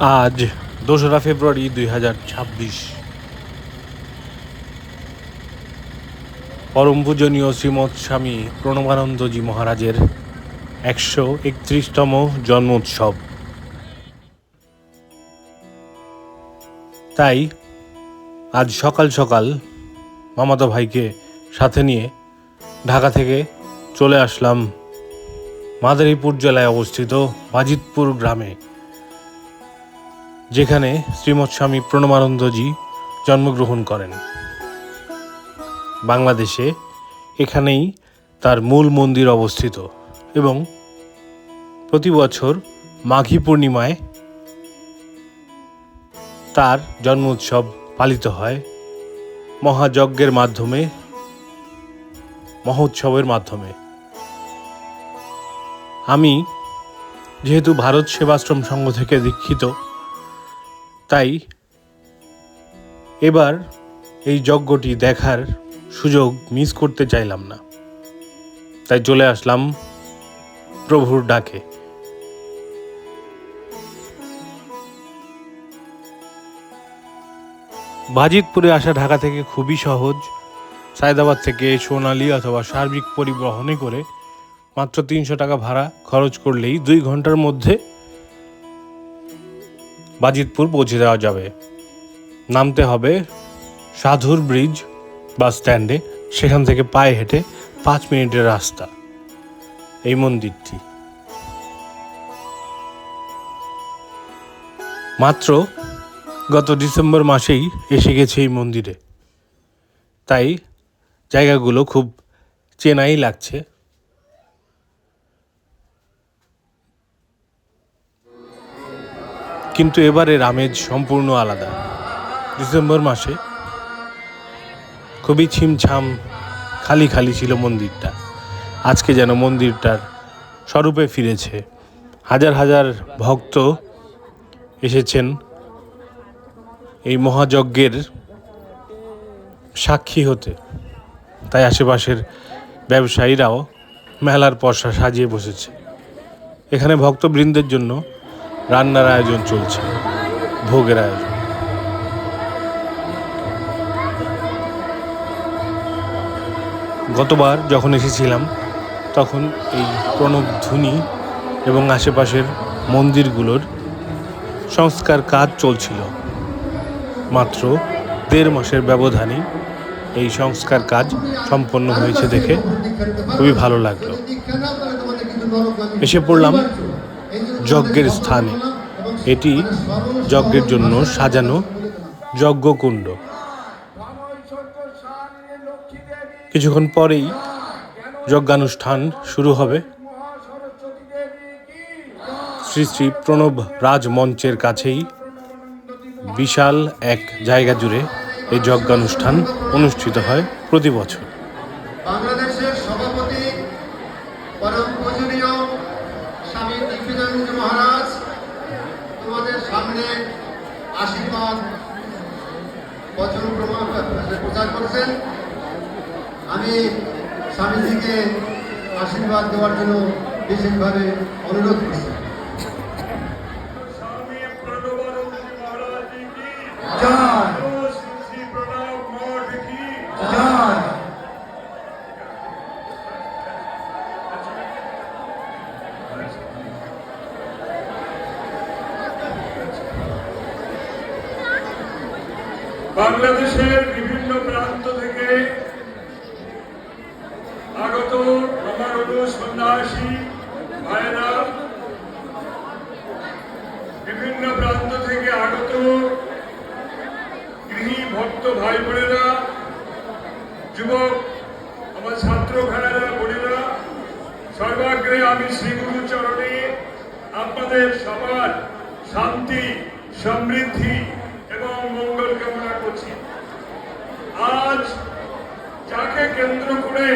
আজ দোসরা ফেব্রুয়ারি দুই হাজার ছাব্বিশ। পরম পূজনীয় শ্রীমৎ স্বামী প্রণবানন্দজি মহারাজের একশো একত্রিশতম জন্মোৎসব। তাই আজ সকাল সকাল মামাতো ভাইকে সাথে নিয়ে ঢাকা থেকে চলে আসলাম মাদারীপুর জেলায় অবস্থিত বাজিতপুর গ্রামে। যেখানে শ্রীমৎ স্বামী প্রণমানন্দজি জন্মগ্রহণ করেন। বাংলাদেশে এখানেই তার মূল মন্দির অবস্থিত এবং প্রতি বছর মাঘী পূর্ণিমায় তার জন্ম উৎসব পালিত হয় মহাযজ্ঞের মাধ্যমে, মহোৎসবের মাধ্যমে। আমি যেহেতু ভারত সেবাশ্রম সংঘ থেকে দীক্ষিত তাই এবার এই যজ্ঞটি দেখার সুযোগ মিস করতে চাইলাম না। তাই চলে আসলাম প্রভুর ডাকে। বাজিতপুরে আসা ঢাকা থেকে খুবই সহজ। সায়দাবাদ থেকে সোনালী অথবা সার্বিক পরিবহনে করে মাত্র তিনশো টাকা ভাড়া খরচ করলেই দুই ঘণ্টার মধ্যে বাজিতপুর পৌঁছে দেওয়া যাবে। নামতে হবে সাধুর ব্রিজ বাস স্ট্যান্ডে। সেখান থেকে পায়ে হেঁটে পাঁচ মিনিটের রাস্তা। এই মন্দিরটি। মাত্র গত ডিসেম্বর মাসেই এসে গেছে এই মন্দিরে। তাই জায়গাগুলো খুব চেনাই লাগছে। কিন্তু এবারের আমেজ সম্পূর্ণ আলাদা। ডিসেম্বর মাসে খুবই ছিমছাম, খালি খালি ছিল মন্দিরটা। আজকে যেন মন্দিরটার স্বরূপে ফিরেছে। হাজার হাজার ভক্ত এসেছেন এই মহাযজ্ঞের সাক্ষী হতে। তাই আশেপাশের ব্যবসায়ীরাও মেলার পশা সাজিয়ে বসেছে। এখানে ভক্তবৃন্দের জন্য রান্নার আয়োজন চলছে, ভোগের আয়োজন। গতবার যখন এসেছিলাম, তখন এই প্রণব ধ্বনি এবং আশেপাশের মন্দিরগুলোর সংস্কার কাজ চলছিল। মাত্র দেড় মাসের ব্যবধানে এই সংস্কার কাজ সম্পন্ন হয়েছে দেখে খুবই ভালো লাগল। এসে পড়লাম যজ্ঞের স্থানে। এটি যজ্ঞের জন্য সাজানো যজ্ঞকুণ্ড। কিছুক্ষণ পরেই যজ্ঞানুষ্ঠান শুরু হবে। শ্রী শ্রী প্রণব রাজমঞ্চের কাছেই বিশাল এক জায়গা জুড়ে এই যজ্ঞানুষ্ঠান অনুষ্ঠিত হয় প্রতি বছর বাংলাদেশের সভাপতি পরম পূজনীয় স্বামী দিগ্বিজয়ন্ত মহারাজ তোমাদের সামনে আশীর্বাদ বচন প্রমাণ প্রচার করছেন। আমি স্বামীজিকে আশীর্বাদ দেওয়ার জন্য বিশেষভাবে অনুরোধ বাংলাদেশের বিভিন্ন প্রান্ত থেকে আগত আমার সন্ন্যাসী ভাইরা বিভিন্ন প্রান্ত থেকে আগত গৃহী ভক্ত ভাই বোনেরা যুবক, আমার ছাত্র ভাইয়েরা, বোনেরা, সর্বাগ্রে আমি শ্রীগুরু চরণে আপনাদের সবার শান্তি, সমৃদ্ধি এবং মঙ্গল কামনা আজ যাকে কেন্দ্র করে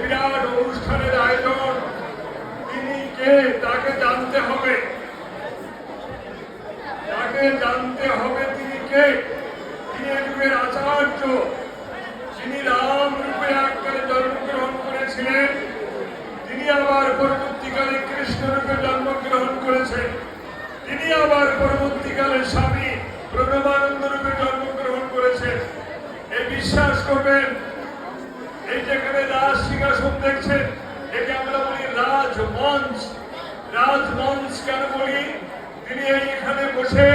বিরাট অনুষ্ঠানের আয়োজন, তিনি কে তাকে জানতে হবে। তাকে জানতে হবে তিনি কে? তিনি যুগের আচার্য, যিনি রাম রূপে আকারে জন্মগ্রহণ করেছিলেন। তিনি আবার পরবর্তীকালে কৃষ্ণ রূপে জন্মগ্রহণ করেছেন। তিনি আবার পরবর্তীকালে স্বামী প্রণবানন্দ রূপে জন্মগ্রহণ করেছেন। এই বিশ্বাস করবেন, এই যেখানে রাজ সিংহাসন দেখছেন, একে আমরা বলি রাজমঞ্চ রাজমঞ্চ কেন বলি? তিনি বসে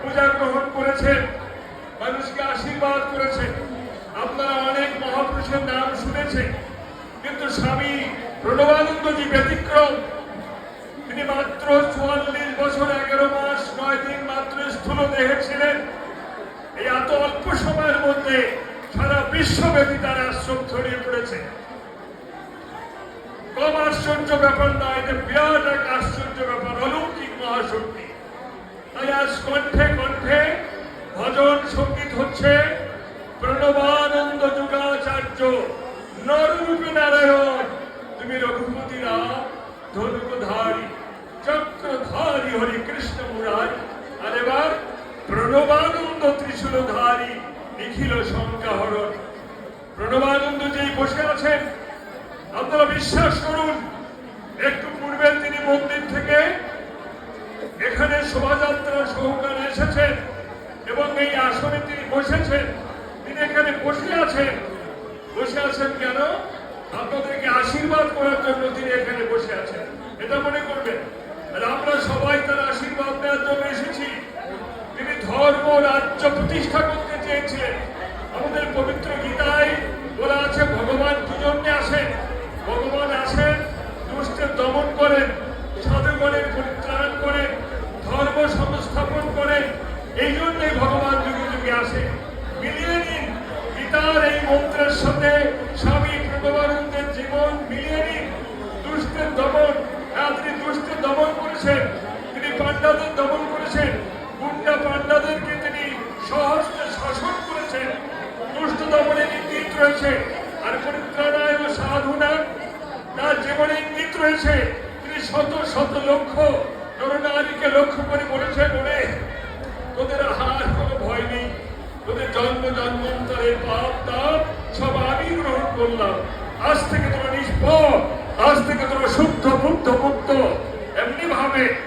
পূজা গ্রহণ করেছেন, মানুষকে আশীর্বাদ করেছেন। আপনারা অনেক মহাপুরুষের নাম শুনেছেন, কিন্তু স্বামী প্রণবানন্দজি ব্যতিক্রম। তিনি মাত্র চুয়াল্লিশ বছর, এগারো মাস, নয় দিন মাত্র স্থূল দেহে ছিলেন। এই এত অল্প সময়ের মধ্যে সারা বিশ্বব্যাপী তার আশ্রম ছড়িয়ে পড়েছে। কম আশ্চর্য ব্যাপার নয় এটা বিরাট এক আশ্চর্য ব্যাপার, অলৌকিক মহাশক্তি। তাই আজ কণ্ঠে কণ্ঠে ভজন সংগীত হচ্ছে প্রণবানন্দ যুগাচার্য নররূপী নারায়ণ। তুমি রঘুপতি রাম, ধনুকধারী, চক্রধারী হরি কৃষ্ণ মুরারি। আর এবার প্রণবানন্দ ত্রিশূলধারী নিখিল সংখ্যাহরণ প্রণবানন্দ যেই বসে আছেন, আপনারা বিশ্বাস করুন, একটু পূর্বে তিনি মন্দির থেকে এখানে শোভাযাত্রা সহকারে এসেছেন এবং এই আসনে তিনি বসেছেন। তিনি এখানে বসে আছেন। বসে আছেন কেন? আপনাদেরকে আশীর্বাদ করার জন্য তিনি এখানে বসে এমনি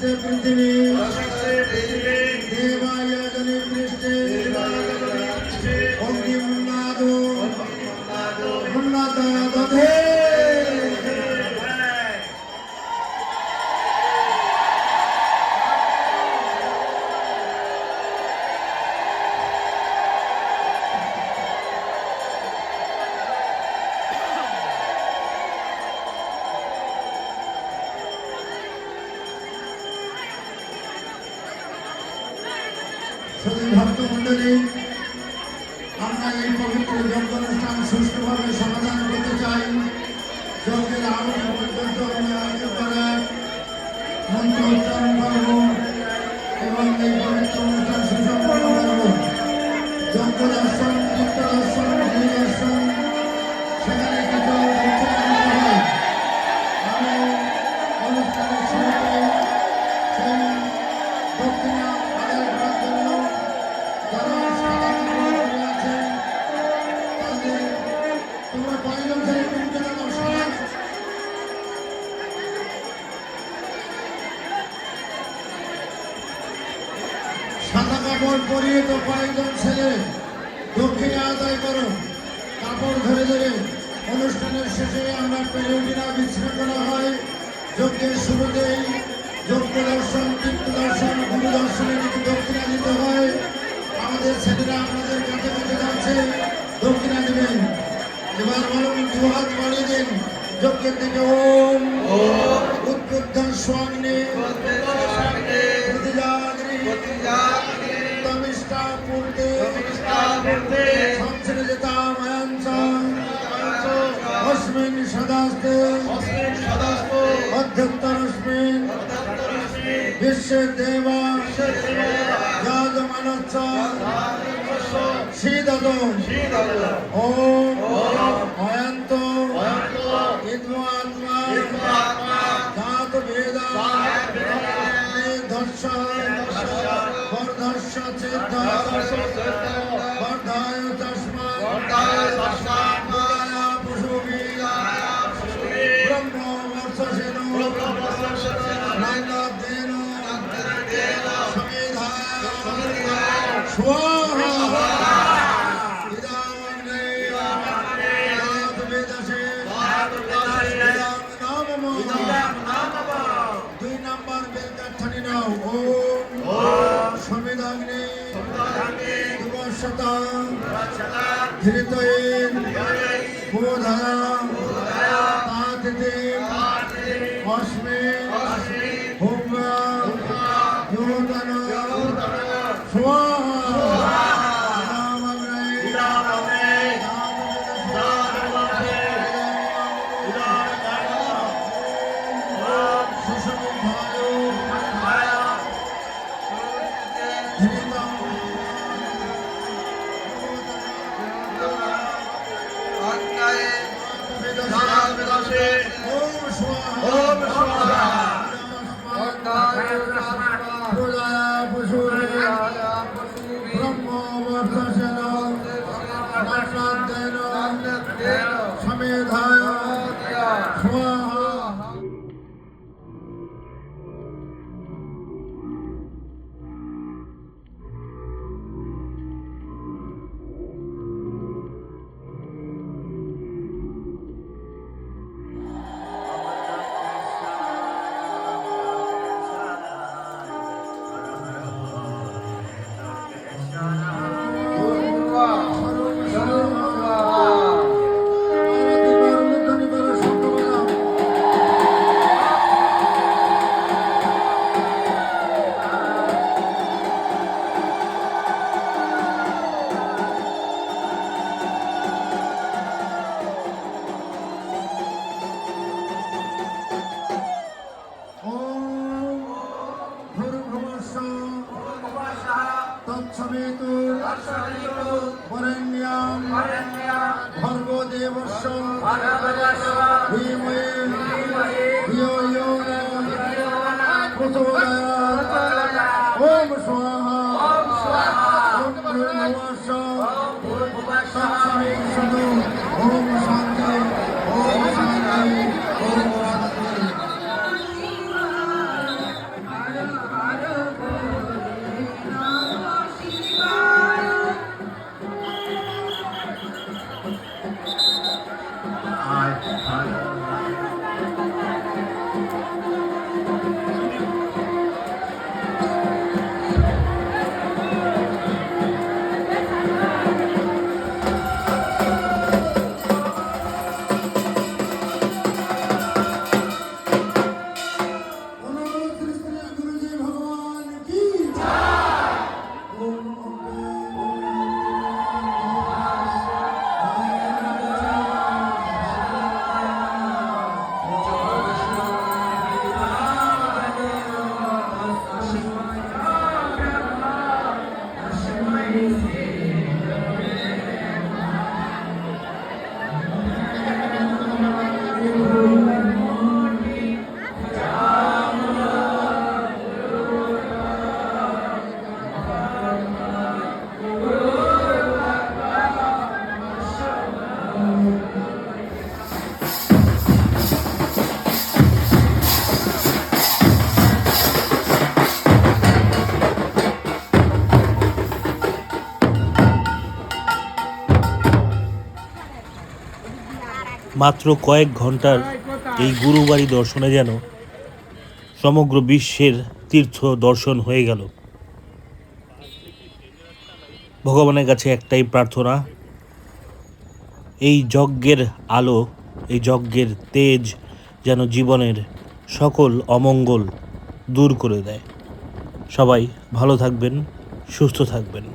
তস্যস্তে পৃথিবী শুধু ভক্তমণ্ডলী, আমরা এই পবিত্র যজ্ঞ অনুষ্ঠান সুষ্ঠুভাবে সমাধান করতে চাই। যজ্ঞের আরতি পর্যন্ত আমরা আয়োজন করার মন্ত্র উচ্চারণ করব এবং এই পবিত্র অনুষ্ঠান সুসম্পন্ন করব। যজ্ঞ দর্শন তীর্থ দর্শন আদায় করো। কাপড় ধরে ধরে অনুষ্ঠানের শেষে আমরা পেরেন্টিনা বিশৃঙ্খলা হয়। যজ্ঞের শুরুতেই যজ্ঞ দর্শন তীর্থ দর্শন গুরু দর্শনে কিছু দক্ষিণা দিতে হয়। আমাদের ছেলেরা আপনাদের কাছে কাছে যাচ্ছে দক্ষিণা দেবেন। এবার বলুন দু হাত বাড়িয়ে দিন। যজ্ঞের থেকে ওম। উদ্বুদ্ধ স্বাগ্নে প্রতিজাগ্রে সদাস্তে অধ্যত্তরস্মিন বিশ্বের দেবা যাজমানচ্চ শীদত ওম অয়ন্ত ইদ্মাত্মা ধাত ধৃতয়েন বোধয়া তাতিতে Allah মাত্র কয়েক ঘণ্টার এই গুরুবাড়ি দর্শনে যেন সমগ্র বিশ্বের তীর্থ দর্শন হয়ে গেল। ভগবানের কাছে একটাই প্রার্থনা, এই যজ্ঞের আলো, এই যজ্ঞের তেজ যেন জীবনের সকল অমঙ্গল দূর করে দেয়। সবাই ভালো থাকবেন, সুস্থ থাকবেন।